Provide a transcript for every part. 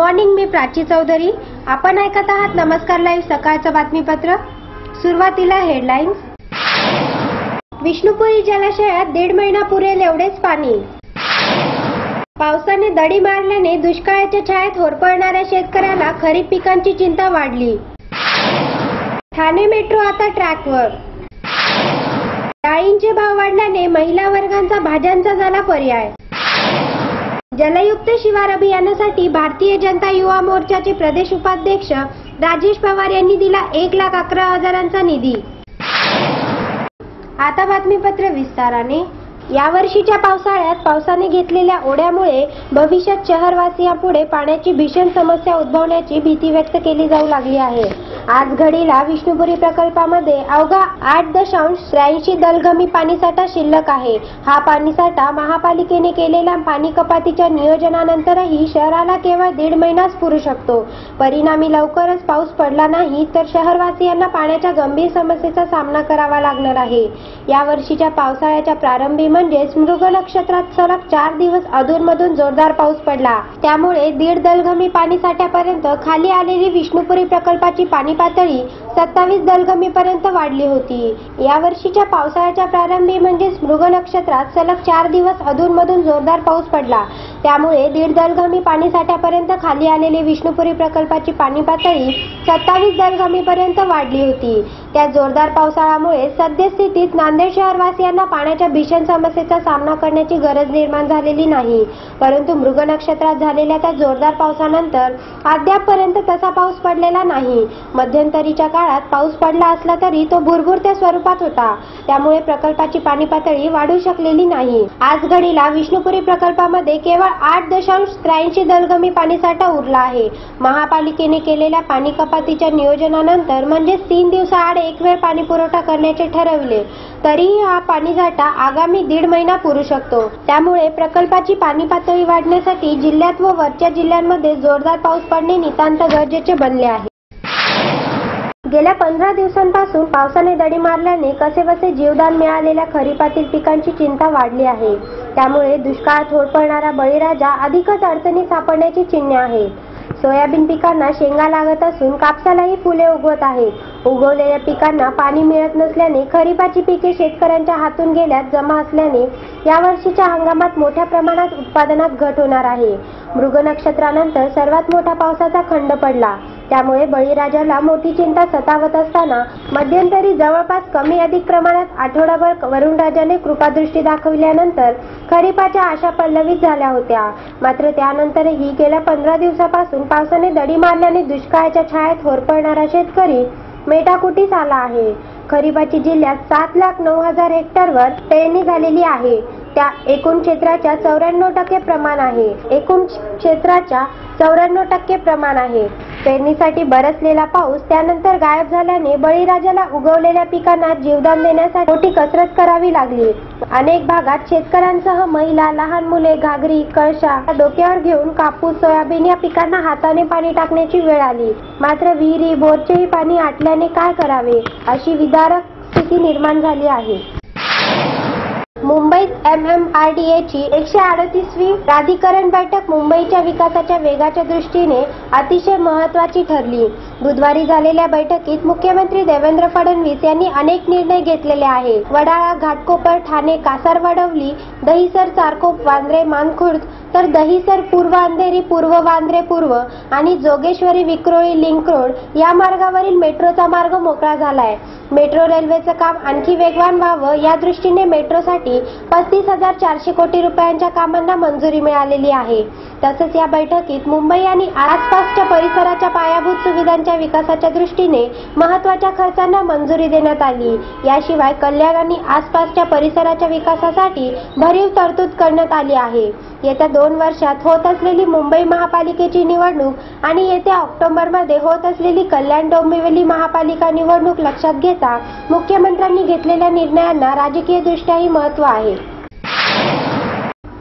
Morning मी प्राची चौधरी. आपण ऐकत आहात नमस्कार लाईव्ह सकाळचं बातमीपत्र. सुरुवातीला हेडलाईन्स. विष्णुपुरी जलाशयात दीड महिना पुरेल एवढेच पाणी. पावसाने दडी मारल्याने दुष्काळाच्या छायेत होरपळणाऱ्या शेतकऱ्याला खरीप पिकांची चिंता वाढली. ठाणे मेट्रो आता ट्रॅकवर. डाळींचे भाव वाढल्याने महिला वर्गांचा भाज्यांचा झाला पर्याय. जलयुक्त शिवार अभियानासाठी भारतीय जनता युवा मोर्चाचे प्रदेश उपाध्यक्ष राजेश पवार यांनी दिला एक लाख अकरा हजारांचा निधी. आता बातमीपत्र विस्ताराने. यावर्षीच्या पावसाळ्यात पावसाने घेतलेल्या ओढ्यामुळे भविष्यात शहरवासियांपुढे पाण्याची भीषण समस्या उद्भवण्याची भीती व्यक्त केली जाऊ लागली आहे. आज घडीला विष्णुपुरी प्रकल्पामध्ये अवघा आठ दशांश त्र्याऐंशी दलगमी पाणीसाठा शिल्लक आहे. हा पाणीसाठा महापालिकेने केलेल्या पाणी कपातीच्या नियोजनानंतरही शहराला केवळ दीड महिनाच पुरू शकतो. परिणामी लवकरच पाऊस पडला नाही तर शहरवासियांना पाण्याच्या गंभीर समस्येचा सामना करावा लागणार आहे. या वर्षीच्या पावसाळ्याच्या प्रारंभी म्हणजेच मृग नक्षत्रात सलग चार दिवस अधूनमधून जोरदार पाऊस पडला. त्यामुळे दीड दलगमी पाणीसाठ्यापर्यंत खाली आलेली विष्णुपुरी प्रकल्पाची पाणी पातळी सत्तावीस दलगमी पर्यंत वाढली होती. या वर्षीच्या पावसाळ्याच्या प्रारंभी म्हणजेच मृग नक्षत्रात सलग चार दिवस अधूनमधून जोरदार पाऊस पडला. त्यामुळे दीड दलगमी पाणीसाठ्यापर्यंत खाली आलेली विष्णुपुरी प्रकल्पाची पाणी पातळी सत्तावीस दलगमी पर्यंत वाढली होती. त्या जोरदार पावसाळ्यामुळे सद्यस्थितीत नांदेड शहरवासियांना पाण्याच्या भीषण समस्येचा सामना करण्याची गरज निर्माण झालेली नाही. परंतु मृग नक्षत्रात झालेल्या त्या जोरदार पावसानंतर अद्यापपर्यंत तसा पाऊस पडलेला नाही. मध्यंतरीच्या काळात पाऊस पडला असला तरी तो भुरभुरत्या स्वरूपात होता. त्यामुळे प्रकल्पाची पाणी पातळी वाढू शकलेली नाही. आज घडीला विष्णुपुरी प्रकल्पामध्ये केवळ आठ दशांश त्र्याऐंशी दलगमी पाणीसाठा उरला आहे. महापालिकेने केलेल्या पाणी कपातीच्या नियोजनानंतर म्हणजेच तीन दिवसाआड एक वेळ पाणी पुरवठा करण्याचे ठरवले. तरीही हा पाणीसाठा आगामी दीड महिना पुरू शकतो. त्यामुळे प्रकल्पाची पाणी पातळी वाढण्यासाठी जिल्ह्यात व वरच्या जिल्ह्यांमध्ये जोरदार पाऊस पडणे नितांत गरजेचे बनले आहे. गेल्या पंधरा दिवसांपासून पावसाने दडी मारल्याने कसेबसे जीवदान मिळालेल्या खरीपातील पिकांची चिंता वाढली आहे. त्यामुळे दुष्काळात होरपळणारा बळीराजा अधिकच अडचणीत सापडण्याची चिन्हे आहेत. सोयाबीन पिकांना शेंगा लागत असून कापसालाही फुले उगवत आहेत. उगवलेल्या पिकांना पाणी मिळत नसल्याने खरीपाची पिके शेतकऱ्यांच्या हातून गेल्यात जमा असल्याने यावर्षीच्या हंगामात मोठ्या प्रमाणात उत्पादनात घट होणार आहे. मृग नक्षत्रानंतर सर्वात मोठा पावसाचा खंड पडला. त्यामुळे बळीराजाला मोठी चिंता सतावत असताना मध्यंतरी जवळपास कमी अधिक प्रमाणात आठवडाभर वरुणराजाने कृपादृष्टी दाखविल्यानंतर खरीपाच्या आशा पल्लवित झाल्या होत्या. मात्र त्यानंतरही गेल्या पंधरा दिवसापासून पावसाने दडी मारल्याने दुष्काळाच्या छायेत होरपळणारा शेतकरी मेटाकुटीस आला आहे. खरीपाची जिल्ह्यात सात लाख नऊ हजार हेक्टरवर पेरणी झालेली आहे. त्या एकूण क्षेत्राच्या चौऱ्याण्णव टक्के प्रमाण आहे. एकूण क्षेत्राच्या चौऱ्याण्णव टक्के प्रमाण आहे. पेरणीसाठी बरसलेला पाऊस त्यानंतर गायब झाल्याने बळीराजाला उगवलेल्या पिकांना जीवदान देण्यासाठी मोठी कसरत करावी लागली. अनेक भागात शेतकऱ्यांसह महिला लहान मुले घागरी कळशा डोक्यावर घेऊन कापूस सोयाबीन या पिकांना हाताने पाणी टाकण्याची वेळ आली. मात्र विहिरी बोरचेही पाणी आटल्याने काय करावे अशी विदारक स्थिती निर्माण झाली आहे. मुंबईत एम एम आर डी एची एकशे अडतीसवी प्राधिकरण बैठक मुंबईच्या विकासाच्या वेगाच्या दृष्टीने अतिशय महत्वाची ठरली. बुधवारी झालेल्या बैठकीत मुख्यमंत्री देवेंद्र फडणवीस यांनी अनेक निर्णय घेतलेले आहेत. वडाळा घाटकोपर ठाणे कासार वडवली दहिसर चारकोप वांद्रे मानखुर्द तर दहिसर पूर्व अंधेरी पूर्व वांद्रे पूर्व आणि जोगेश्वरी विक्रोळी लिंक रोड या मार्गावरील मेट्रोचा मार्ग मोकळा झालाय. मेट्रो रेल्वेचं काम आणखी वेगवान व्हावं या दृष्टीने मेट्रोसाठी पस्तीस हजार चारशे कोटी रुपयांच्या कामांना मंजुरी मिळालेली आहे. तसंच या बैठकीत मुंबई आणि आसपासच्या परिसराच्या पायाभूत सुविधांच्या विकासाच्या दृष्टीने महत्त्वाच्या खर्चांना मंजुरी देण्यात आली. याशिवाय कल्याण आणि आसपासच्या परिसराच्या विकासासाठी भरीव तरतूद करण्यात आली आहे. येत्या दोन वर्षात होत असलेली मुंबई महापालिकेची निवडणूक आणि येत्या ऑक्टोबरमध्ये होत असलेली कल्याण डोंबिवली महापालिका निवडणूक लक्षात घेता मुख्यमंत्र्यांनी घेतलेल्या निर्णयांना राजकीयदृष्ट्याही महत्त्व महत्त्व आहे.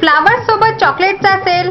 फ्लावर सोबत चॉकलेटचा असेल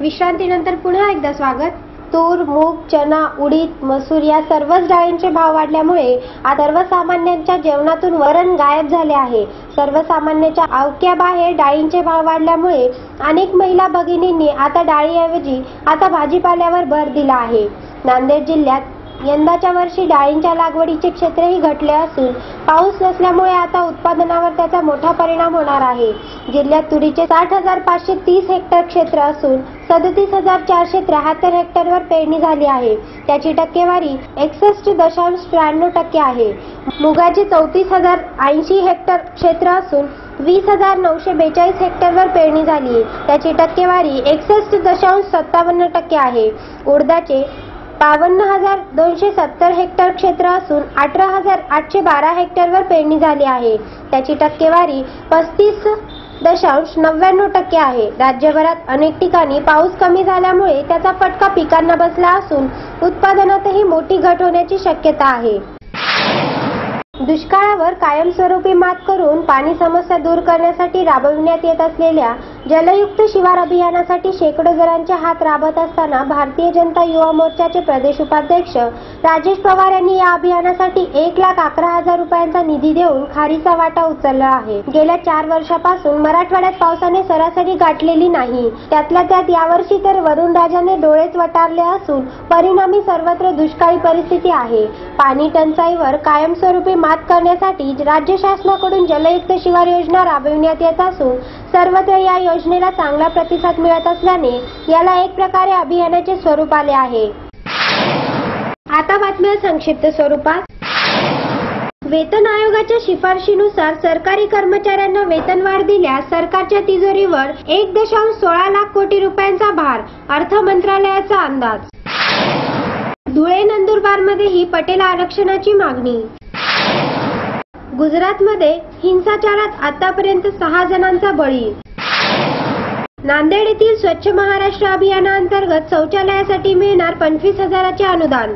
विश्रांतीनंतर पुन्हा एकदा स्वागत. तूर मूग चना उडीद मसूर या सर्वच डाळींचे भाव वाढल्यामुळे सर्वसामान्यांच्या जेवणातून वरण गायब झाले आहे. सर्वसामान्यांच्या आवक्या बाहेर डाळींचे भाव वाढल्यामुळे अनेक महिला भगिनींनी आता डाळीऐवजी आता भाजीपाल्यावर भर दिला आहे. नांदेड जिल्ह्यात यंदाच्या वर्षी डाळींच्या लागवडीचे क्षेत्रही घटले असून पाऊस नसल्यामुळे आता उत्पादनावर त्याचा मोठा परिणाम होणार आहे. जिल्ह्यात तुरीचे साठ हजार पाचशे तीस हेक्टर क्षेत्र असून सदतीस हजार चारशे त्र्याहत्तर हेक्टरवर पेरणी झाली आहे. त्याची टक्केवारी एकसष्ट दशांश त्र्याण्णव टक्के आहे. मुगाचे चौतीस हजार ऐंशी हेक्टर क्षेत्र असून वीस हजार नऊशे बेचाळीस हेक्टरवर पेरणी झाली त्याची टक्केवारी एकसष्ट दशांश सत्तावन्न टक्के आहे. उडदाचे बावन्न हजार दोनशे सत्तर हेक्टर क्षेत्र असून अठरा हजार आठशे बारा हेक्टरवर पेरणी झाली आहे. त्याची टक्केवारी पस्तीस दशांश नव्याण्णव टक्के आहे. राज्यभरात अनेक ठिकाणी पाऊस कमी झाल्यामुळे त्याचा फटका पिकांना बसला असून उत्पादनातही मोठी घट होण्याची शक्यता आहे. दुष्काळावर कायमस्वरूपी मात करून पाणी समस्या दूर करण्यासाठी राबविण्यात येत असलेल्या जलयुक्त शिवार अभियानासाठी शेकडो जणांचे हात राबत असताना भारतीय जनता युवा मोर्चाचे प्रदेश उपाध्यक्ष राजेश पवार यांनी या अभियानासाठी एक लाख अकरा हजार रुपयांचा निधी देऊन खारीचा वाटा उचलला आहे. गेल्या चार वर्षापासून मराठवाड्यात पावसाने सरासरी गाठलेली नाही. त्यातल्या त्यात यावर्षी तर वरुण राजाने डोळेच वटारले असून परिणामी सर्वत्र दुष्काळी परिस्थिती आहे. पाणी टंचाईवर कायमस्वरूपी मात करण्यासाठी राज्य शासनाकडून जलयुक्त शिवार योजना राबविण्यात येत असून सर्वत्र या योजनेला चांगला प्रतिसाद मिळत असल्याने याला एक प्रकारे अभियानाचे स्वरूप आले आहे. आता बातम्या संक्षिप्त स्वरूपात. वेतन आयोगाच्या शिफारशीनुसार सरकारी कर्मचाऱ्यांना वेतनवाढ दिल्यास सरकारच्या तिजोरीवर एक दशांश सोळा लाख कोटी रुपयांचा भार अर्थ मंत्रालयाचा अंदाज. धुळे नंदुरबारमध्येही पटेल आरक्षणाची मागणी. गुजरातमध्ये हिंसाचारात आतापर्यंत सहा जणांचा बळी. नांदेड येथील स्वच्छ महाराष्ट्र अभियानाअंतर्गत शौचालयासाठी मिळणार पंचवीस हजाराचे अनुदान.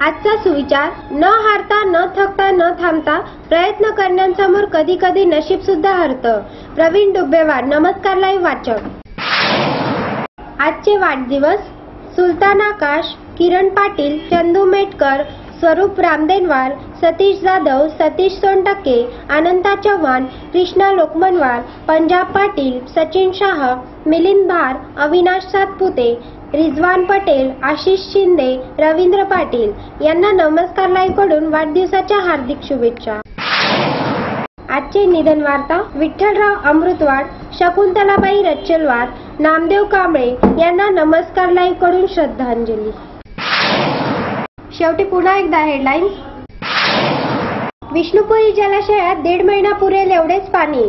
आजचा सुविचार न हारता न थकता न थांबता प्रयत्न करण्यासमोर कधी कधी नशीब सुद्धा हरतं. प्रवीण डुब्बेवाड नमस्कार लाईव्ह वाचक. आजचे वाढदिवस सुलतान आकाश किरण पाटील चंदू मेटकर स्वरूप रामदेनवार सतीश जाधव सतीश सोनटके अनंता चव्हाण कृष्णा लोकमनवार पंजाब पाटील सचिन शाह मिलिंद भार अविनाश सातपुते रिजवान पटेल आशिष शिंदे रवींद्र पाटील यांना नमस्कार लाईव्हकडून वाढदिवसाच्या हार्दिक शुभेच्छा. आजचे निधन वार्ता विठ्ठलराव अमृतवाड शकुंतलाबाई रच्चलवार नामदेव कांबळे यांना नमस्कार लाईव्हकडून श्रद्धांजली. शेवटी पुन्हा एकदा हेडलाईन्स विष्णुपुरी जलाशयात दीड महिना पुरेल एवढेच पाणी.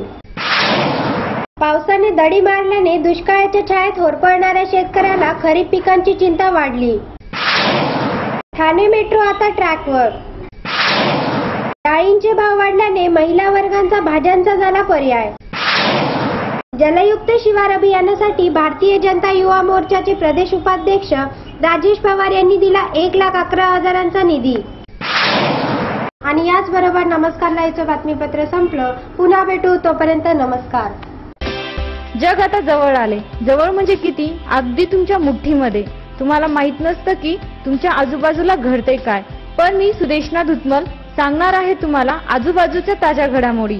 पावसाने दडी मारल्याने दुष्काळाच्या छायेत होरपळणाऱ्या शेतकऱ्याला खरीप पिकांची चिंता वाढली. ठाणे मेट्रो आता ट्रॅकवर डाळींचे भाव वाढल्याने महिला वर्गांचा भाज्यांचा झाला पर्याय. जलयुक्त शिवार अभियानासाठी भारतीय जनता युवा मोर्चाचे प्रदेश उपाध्यक्ष राजेश पवार यांनी दिला एक लाख अकरा हजारांचा निधी. आणि याचबरोबर नमस्कार लाईव्हचं बातमीपत्र संपलं. पुन्हा भेटू. तोपर्यंत नमस्कार. जग आता जवळ आले. जवळ म्हणजे किती? अगदी तुमच्या मुठ्ठीमध्ये. तुम्हाला माहीत नसतं की तुमच्या आजूबाजूला घडते काय. पण मी सुदेशना धुतमल सांगणार आहे तुम्हाला आजूबाजूच्या ताज्या घडामोडी.